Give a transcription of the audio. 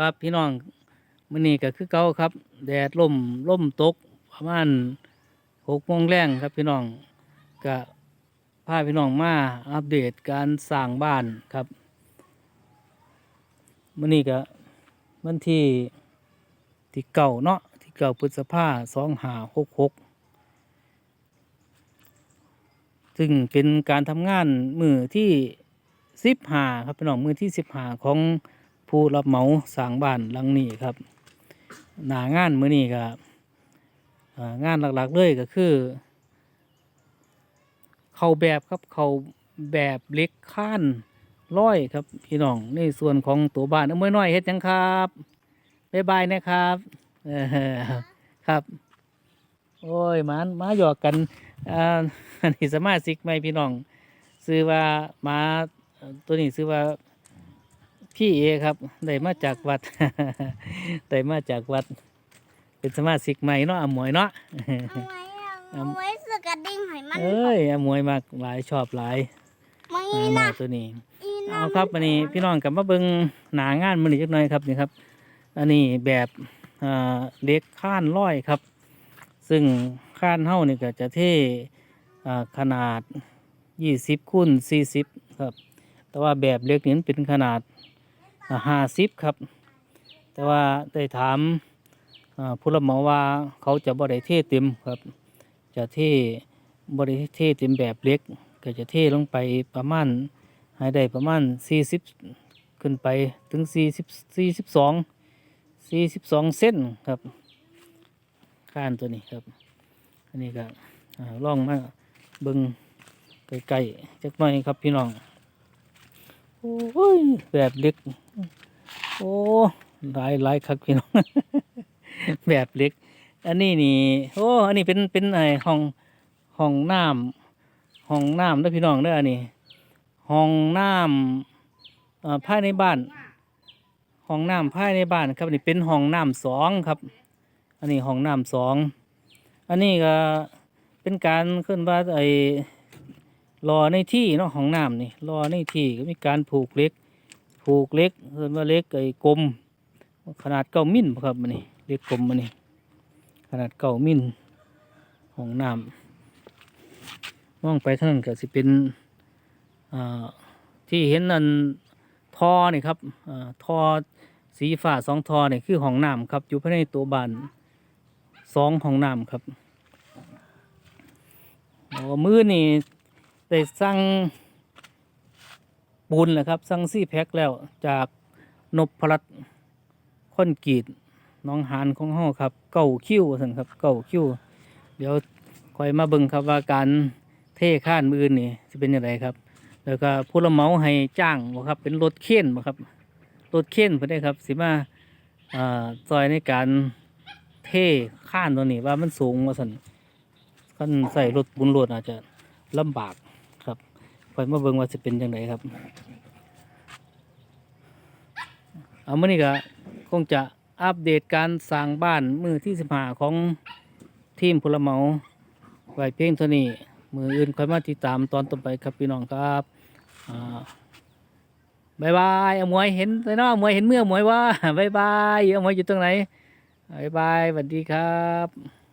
ครับพี่น้องมื้อนี้ก็คือเก่าครับ แดดล่มล่มตกประมาณหกโมงแรงครับพี่น้องก็พาพี่น้องมาอัปเดตการสร้างบ้านครับมื้อนี้ก็วันที่ที่เก่าเนาะที่เก่าพฤษภาสองหาหกหกซึ่งเป็นการทำงานมือที่สิบหาครับพี่น้องมือที่สิบหาของ ผู้รับเหมาสร้างบ้านหลังนี้ครับ หน้างานมื้อนี้ก็งานหลักๆเลยก็คือ เข้าแบบครับเข้าแบบเล็กข้านร้อยครับพี่น้องในส่วนของตัวบ้านเอามื่อน้อยเฮ็ดยังครับบ๊ายบายนะครับครับ โอ้ยมามาหยอกกันอันนี้สมาชิกไหมพี่น้องซื้อว่ามาตัวนี้ซื้อว่า พี่เอครับได้มาจากวัดได้มาจากวัด เป็นสมาชิกใหม่เนาะอาหมวยเนาะเอาไว้เอาไว้สกระดิ่งให้มันเอ้ยอาหมวยมากหลายชอบหลายไม่อาหมานะตัวนี้อีนะเอาครับอันนี้พี่น้องกลับมาเบิ่งหนางานมันอีกจักหน่อยครับนี่ครับ อันนี้แบบอ่าเล็กข้านร้อยครับ ซึ่งข้านเฮ้านี่ก็จะเท่อ่าขนาดยี่สิบคูณสี่สิบครับ แต่ว่าแบบเล็กนี่มันเป็นขนาด ห้าสิบครับ แต่ว่าได้ถามผู้รับเหมาว่าเขาจะบริเทเต็มครับ จะเทบริเทเต็มแบบเล็ก ก็จะเทลงไปประมาณให้ได้ประมาณสี่สิบขึ้นไปถึงสี่สิบสี่สิบสองสี่สิบสองเส้นครับข้านตัวนี้ครับ อันนี้ก็อ่าล่องมาเบิ่งไกลๆจักหน่อยครับพี่น้อง โอ้ยแบบเล็ก โอ้หลายหลายครับพี่น้อง แบบเล็ก อันนี้นี่โอ้อันนี้เป็นเป็นไอห้องห้องน้ำห้องน้ำเด้อพี่น้องเด้ออันนี้ห้องน้ำภายในบ้านห้องน้ำภายในบ้านครับนนี้เป็นห้องน้ำสองครับ อันนี้ห้องน้ำสองอันนี้ก็เป็นการขึ้นว่าไอรอในที่เนาะของน้ำนี่รอในที่ก็มีการผูกเล็ก ผูกเล็กเรียกว่าเล็กไอ้กลม ขนาดเก้ามิลครับมันนี่เล็กกลมมันนี่ขนาดเก้ามิลของน้ำมองไปทางนั้นก็สิเป็นอ่าที่เห็นนั่นทอนี่ครับอ่าทอสีฟ้าสองทอนี่คือห้องน้ำครับ อยู่ภายในตัวบ้านสองห้องน้ำครับมือนี่ได้สั่ง ปูนแหละครับสั่งซี่แพ็คแล้วจากนพพลัดคอนกรีดน้องหานของห้อครับ เก้าคิ้วสันครับเก้าคิ้วเดี๋ยวคอยมาเบิ่งครับว่าการเทข้านมือนี่จะเป็นยังไงครับ แล้วก็ผู้รับเหมาให้จ้างบ่ครับ เป็นรถเข็นบ่ครับรถเข็นเพื่อได้ครับ สิมาอ่าซอยในการเทข้านตัวนี้ว่ามันสูงว่าสันคันใส่รถบุญรถอาจจะลำบาก คอยมาเบิ่งว่าจะเป็นยังไงครับ เอามื่อนี้ก็คงจะอัปเดตการสร้างบ้านมือที่สิบห้าของทีมพลเมาไว้เพียงเท่านี้ มืออื่นคอยมาติดตามตอนต่อไปครับพี่น้องครับอ่าบายบายอมวยเห็นเลยเนาะอมวยเห็นเมื่อมวยว่าบายบายอมวยอยู่ตรงไหนบายบายสวัสดีครับ